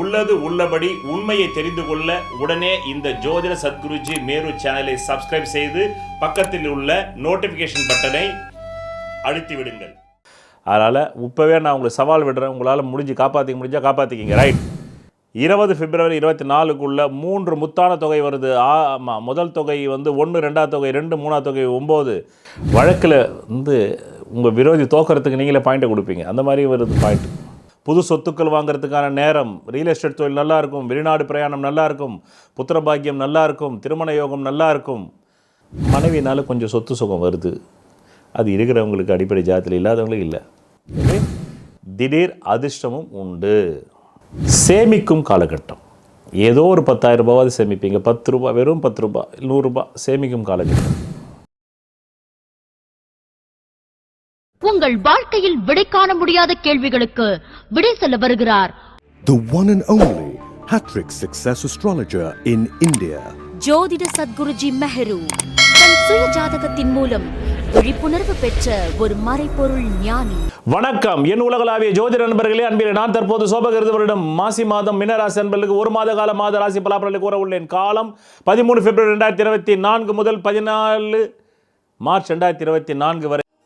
உள்ளது உள்ளபடி உண்மையை தெரிந்து கொள்ள உடனே இந்த ஜோதிட சத்குருஜி மேரு சேனலை சப்ஸ்கிரைப் செய்து பக்கத்தில் உள்ள நோட்டிஃபிகேஷன் பட்டனை அழுத்தி விடுங்கள். அதனால் இப்போவே நான் உங்களுக்கு சவால் விடுறேன். உங்களால் முடிஞ்சு காப்பாற்றிக்க முடிஞ்சால் காப்பாற்றிக்கிங்க ரைட் இருபது பிப்ரவரி இருபத்தி நாலுக்குள்ள மூன்று முத்தான தொகை வருது. ஆமாம் முதல் தொகை வந்து ஒன்று ரெண்டாவது தொகை ரெண்டு மூணாவது தொகை ஒம்பது. வழக்கில் வந்து உங்கள் விரோதி தோக்கிறதுக்கு நீங்களே பாயிண்ட்டை கொடுப்பீங்க. அந்த மாதிரி வருது பாயிண்ட் புது சொத்துக்கள் வாங்குறதுக்கான நேரம் ரியல் எஸ்டேட் தொழில் நல்லா இருக்கும் வெளிநாடு பிரயாணம் நல்லா இருக்கும் புத்திர பாக்கியம் நல்லா இருக்கும் திருமண யோகம் நல்லா இருக்கும் கொஞ்சம் சொத்து சுகம் வருது. அது இருக்கிறவங்களுக்கு அடிப்படை ஜாதத்தில் இல்லாதவங்களுக்கு இல்லை. திடீர் அதிர்ஷ்டமும் உண்டு. சேமிக்கும் காலகட்டம். ஏதோ ஒரு பத்தாயிரம் ரூபாவது சேமிப்பீங்க. பத்து ரூபா வெறும் பத்து ரூபா நூறுரூபா சேமிக்கும் காலகட்டம். உங்கள் வாழ்க்கையில் விடை காண முடியாத கேள்விகளுக்கு விடை சொல்ல வருகிறார். The one and only Hattrick Success Astrologer in India. ஜோதிட சத்குருஜி மெஹரு தன் சுய ஜாதகத்தின் மூலம் விழிப்புணர்வு பெற்ற ஒரு மறைபொருள் ஞானி. வணக்கம். என் உலகளாவிய ஜோதிட நண்பர்களே அன்பிலே நான் தற்போது சோபகிருது வருடம் மாசி மாதம் மினராசி அன்பர்களுக்கு ஒரு மாத கால மாத ராசி பலாபலனை கூற உள்ளேன். காலம் பதிமூணு பிப்ரவரி ரெண்டாயிரத்தி இருபத்தி நான்கு முதல் பதினாலு மார்ச் ரெண்டாயிரத்தி இருபத்தி நான்கு வரை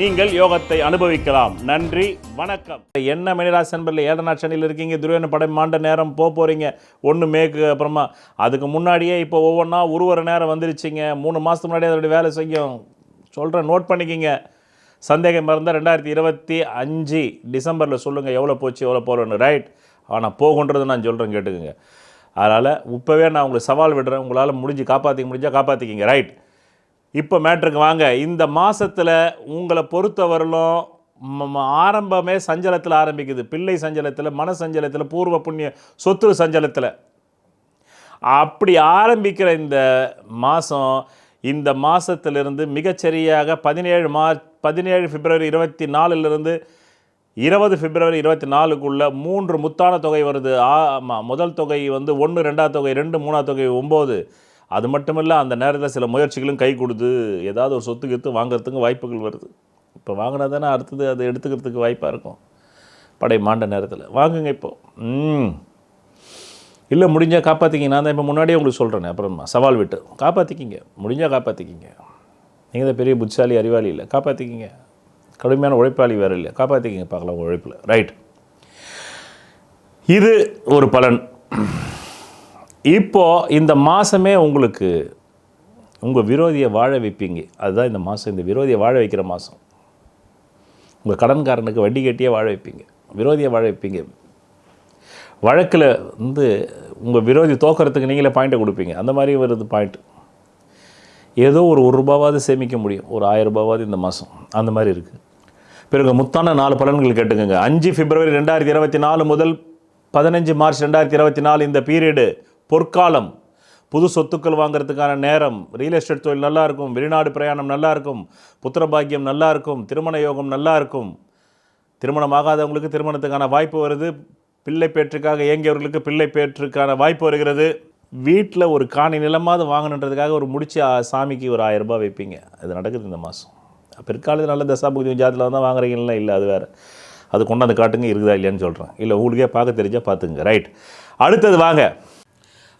நீங்கள் யோகத்தை அனுபவிக்கலாம். நன்றி வணக்கம். என்ன மணிராசி நண்பர்கள் ஏழனா சனியில் இருக்கீங்க துரியன படம் மாண்ட நேரம் போக போகிறீங்க ஒன்று மேக்கு அப்புறமா அதுக்கு முன்னாடியே இப்போ ஒவ்வொன்றா உருவர நேரம் வந்துருச்சுங்க. மூணு மாதத்துக்கு முன்னாடியே அதோடைய வேலை செய்யும். சொல்கிறேன் நோட் பண்ணிக்கிங்க. சந்தேகம் இருந்தால் ரெண்டாயிரத்தி இருபத்தி அஞ்சு டிசம்பரில் சொல்லுங்கள் எவ்வளோ போச்சு எவ்வளோ போகிறோன்னு ரைட் ஆனால் போகுன்றது நான் சொல்கிறேன் கேட்டுக்குங்க. அதனால் இப்போவே நான் உங்களுக்கு சவால் விடுறேன். உங்களால் முடிஞ்சு காப்பாற்றிக்க முடிஞ்சால் காப்பாற்றிக்கிங்க ரைட் இப்போ மேட்ருக்கு வாங்க. இந்த மாதத்தில் உங்களை பொறுத்தவரையிலும் ஆரம்பமே சஞ்சலத்தில் ஆரம்பிக்குது. பிள்ளை சஞ்சலத்தில் மன சஞ்சலத்தில் பூர்வ புண்ணிய சொத்து சஞ்சலத்தில். அப்படி ஆரம்பிக்கிற இந்த மாதம் இந்த மாதத்திலிருந்து மிகச்சரியாக பதினேழு மார்ச் பதினேழு பிப்ரவரி இருபத்தி நாலுலேருந்து இருபது பிப்ரவரி இருபத்தி நாலுக்குள்ள மூன்று முத்தான தொகை வருது. ஆமாம் முதல் தொகை வந்து ஒன்று ரெண்டாவது தொகை ரெண்டு மூணாவது தொகை ஒம்பது. அது மட்டும் இல்லை அந்த நேரத்தில் சில முயற்சிகளும் கை கொடுத்து ஏதாவது ஒரு சொத்து கித்து வாங்குறதுக்கு வாய்ப்புகள் வருது. இப்போ வாங்கினா தானே அடுத்தது அதை எடுத்துக்கிறதுக்கு வாய்ப்பாக இருக்கும். படை மாண்ட நேரத்தில். வாங்குங்க இப்போது ம். இல்லை முடிஞ்சால் காப்பாற்றிக்கிங்க நான் தான் இப்போ முன்னாடியே உங்களுக்கு சொல்கிறேன் அப்புறமா. சவால் விட்டு. காப்பாற்றிக்கிங்க முடிஞ்சால் காப்பாற்றிக்கிங்க நீங்கள் தான் பெரிய புட்சாலி அறிவாளி இல்லை. காப்பாற்றிக்கிங்க கடுமையான உழைப்பாளி வேறு இல்லை. காப்பாற்றிக்கிங்க பார்க்கலாம் உங்கள் உழைப்பில். ரைட். இது ஒரு பலன். இப்போது இந்த மாதமே உங்களுக்கு உங்கள் விரோதியை வாழ வைப்பீங்க. அதுதான் இந்த மாதம் இந்த விரோதியை வாழ வைக்கிற மாதம் உங்கள் கடன்காரனுக்கு வட்டி கட்டியே வாழ வைப்பீங்க. விரோதியை வாழ வைப்பீங்க. வழக்கில் வந்து உங்கள் விரோதி தோக்கிறதுக்கு நீங்களே பாயிண்ட்டை கொடுப்பீங்க. அந்த மாதிரி வருது பாயிண்ட் ஏதோ ஒரு ஒரு ரூபாவாவது சேமிக்க முடியும். ஒரு ஆயிரம் ரூபாவாவது இந்த மாதம் அந்த மாதிரி இருக்குது பிறகு முத்தான நாலு பலன்கள் கேட்டுக்கோங்க. அஞ்சு பிப்ரவரி ரெண்டாயிரத்தி இருபத்தி நாலு முதல் பதினஞ்சு மார்ச் ரெண்டாயிரத்தி இருபத்தி நாலு இந்த பீரியடு பொற்காலம் புது சொத்துக்கள் வாங்குறதுக்கான நேரம் ரியல் எஸ்டேட் தொழில் நல்லா இருக்கும் வெளிநாடு பிரயாணம் நல்லா இருக்கும் நல்லாயிருக்கும் நல்லா இருக்கும் திருமண யோகம் நல்லா இருக்கும் திருமணம் ஆகாதவங்களுக்கு திருமணத்துக்கான வாய்ப்பு வருது. பிள்ளை பேற்றுக்காக இயங்கியவர்களுக்கு பிள்ளை பேற்றுக்கான வாய்ப்பு வருகிறது. வீட்டில் ஒரு காணி நிலமாவது வாங்கணுன்றதுக்காக ஒரு முடிச்சு சாமிக்கு ஒரு ஆயிரம் ரூபாய் வைப்பீங்க. அது நடக்குது இந்த மாதம் பிற்காலத்தில் நல்ல தசாபுக்தி ஜாதத்தில் வந்தால் வாங்குறீங்களா இல்லை அது வேறு. அது கொண்டாந்து காட்டுங்க இருக்குதா இல்லையான்னு சொல்கிறேன் இல்லை உங்களுக்கே பார்க்க தெரிஞ்சால் பார்த்துங்க ரைட் அடுத்தது வாங்க.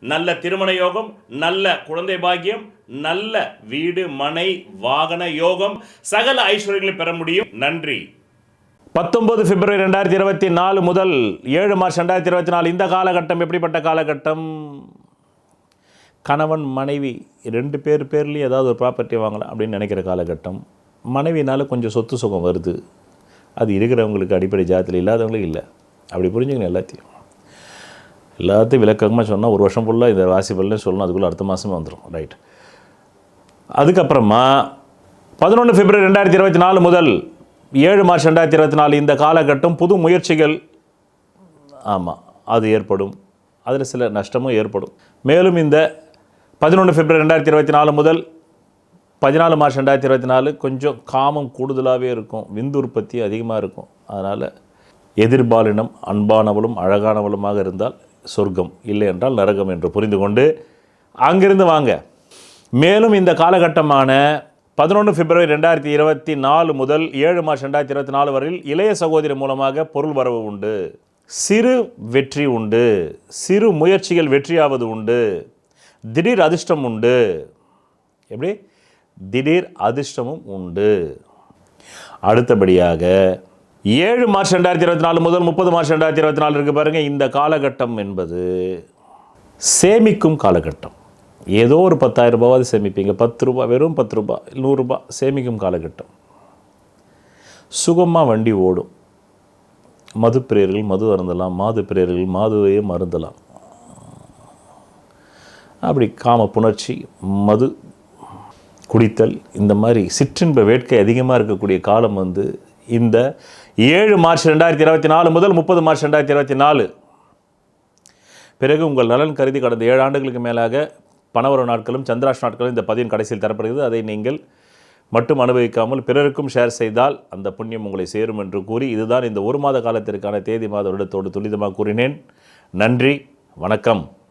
நல்ல திருமண யோகம் நல்ல குழந்தை பாக்கியம் நல்ல வீடு மனை வாகன யோகம் சகல ஐஸ்வர்யங்களை பெற முடியும். நன்றி. பத்தொன்பது பிப்ரவரி ரெண்டாயிரத்தி இருபத்தி நாலு முதல் ஏழு மார்ச் ரெண்டாயிரத்தி இருபத்தி நாலு இந்த காலகட்டம் எப்படிப்பட்ட காலகட்டம்? கணவன் மனைவி ரெண்டு பேர் பேர்லேயும் ஏதாவது ஒரு ப்ராப்பர்ட்டி வாங்கலாம் அப்படின்னு நினைக்கிற காலகட்டம். மனைவினால கொஞ்சம் சொத்து சுகம் வருது. அது இருக்கிறவங்களுக்கு அடிப்படை ஜாதத்தில் இல்லாதவங்களுக்கு இல்லை. அப்படி புரிஞ்சுக்கணும் எல்லாத்தையும். எல்லாத்தையும் விளக்கமாக சொன்னால் ஒரு வருஷம் ஃபுல்லாக இந்த ராசி பலனே சொல்லணும். அதுக்குள்ளே அடுத்த மாதமே வந்துடும் ரைட் அதுக்கப்புறமா பதினொன்று பிப்ரவரி ரெண்டாயிரத்தி இருபத்தி நாலு முதல் ஏழு மார்ச் ரெண்டாயிரத்தி இருபத்தி நாலு இந்த காலகட்டம் புது முயற்சிகள். ஆமாம் அது ஏற்படும். அதில் சில நஷ்டமும் ஏற்படும். மேலும் இந்த பதினொன்று பிப்ரவரி ரெண்டாயிரத்தி இருபத்தி நாலு முதல் பதினாலு மார்ச் ரெண்டாயிரத்தி இருபத்தி நாலு கொஞ்சம் காமம் கூடுதலாகவே இருக்கும். விந்து உற்பத்தி அதிகமாக இருக்கும். அதனால் எதிர்பாலினம் அன்பானவளும் அழகானவளுமாக இருந்தால் சொர்க்கம் இல்லை என்றால் நரகம் என்று புரிந்து கொண்டு அங்கிருந்து வாங்க. மேலும் இந்த காலகட்டமான பதினொன்று பிப்ரவரி ரெண்டாயிரத்தி இருபத்தி நாலு முதல் ஏழு மார்ச் ரெண்டாயிரத்தி இருபத்தி நாலு வரையில் இளைய சகோதரி மூலமாக பொருள் வரவு உண்டு. சிறு வெற்றி உண்டு. சிறு முயற்சிகள் வெற்றியாவது உண்டு. திடீர் அதிர்ஷ்டம் உண்டு. எப்படி? திடீர் அதிர்ஷ்டமும் உண்டு. அடுத்தபடியாக ஏழு மார்ச் ரெண்டாயிரத்தி இருபத்தி நாலு முதல் முப்பது மார்ச் ரெண்டாயிரத்தி இருபத்தி நாலு இருக்குது பாருங்க. இந்த காலகட்டம் என்பது சேமிக்கும் காலகட்டம். ஏதோ ஒரு பத்தாயிரம் ரூபாவது சேமிப்பீங்க. பத்து ரூபாய் வெறும் பத்து ரூபாய் நூறுரூபா சேமிக்கும் காலகட்டம். சுகமாக வண்டி ஓடும். மது பிரியர்கள் மது அருந்தலாம் மாது பிரியர்கள் மாதுவையே மருந்தலாம். அப்படி காம புணர்ச்சி மது குடித்தல் இந்த மாதிரி சிற்றின்ப வேட்கை அதிகமாக இருக்கக்கூடிய காலம் வந்து இந்த ஏழு மார்ச் ரெண்டாயிரத்தி இருபத்தி நாலு முதல் முப்பது மார்ச் ரெண்டாயிரத்தி இருபத்தி நாலு. பிறகு உங்கள் நலன் கருதி கடந்த ஏழு ஆண்டுகளுக்கு மேலாக பணவரவு நாட்களும் சந்திராஷ் நாட்களும் இந்த பதிவின் கடைசியில் தரப்படுகிறது. அதை நீங்கள் மட்டும் அனுபவிக்காமல் பிறருக்கும் ஷேர் செய்தால் அந்த புண்ணியம் உங்களை சேரும் என்று கூறி இதுதான் இந்த ஒரு மாத காலத்திற்கான தேதி மாத வருடத்தோடு துரிதமாக கூறினேன். நன்றி வணக்கம்.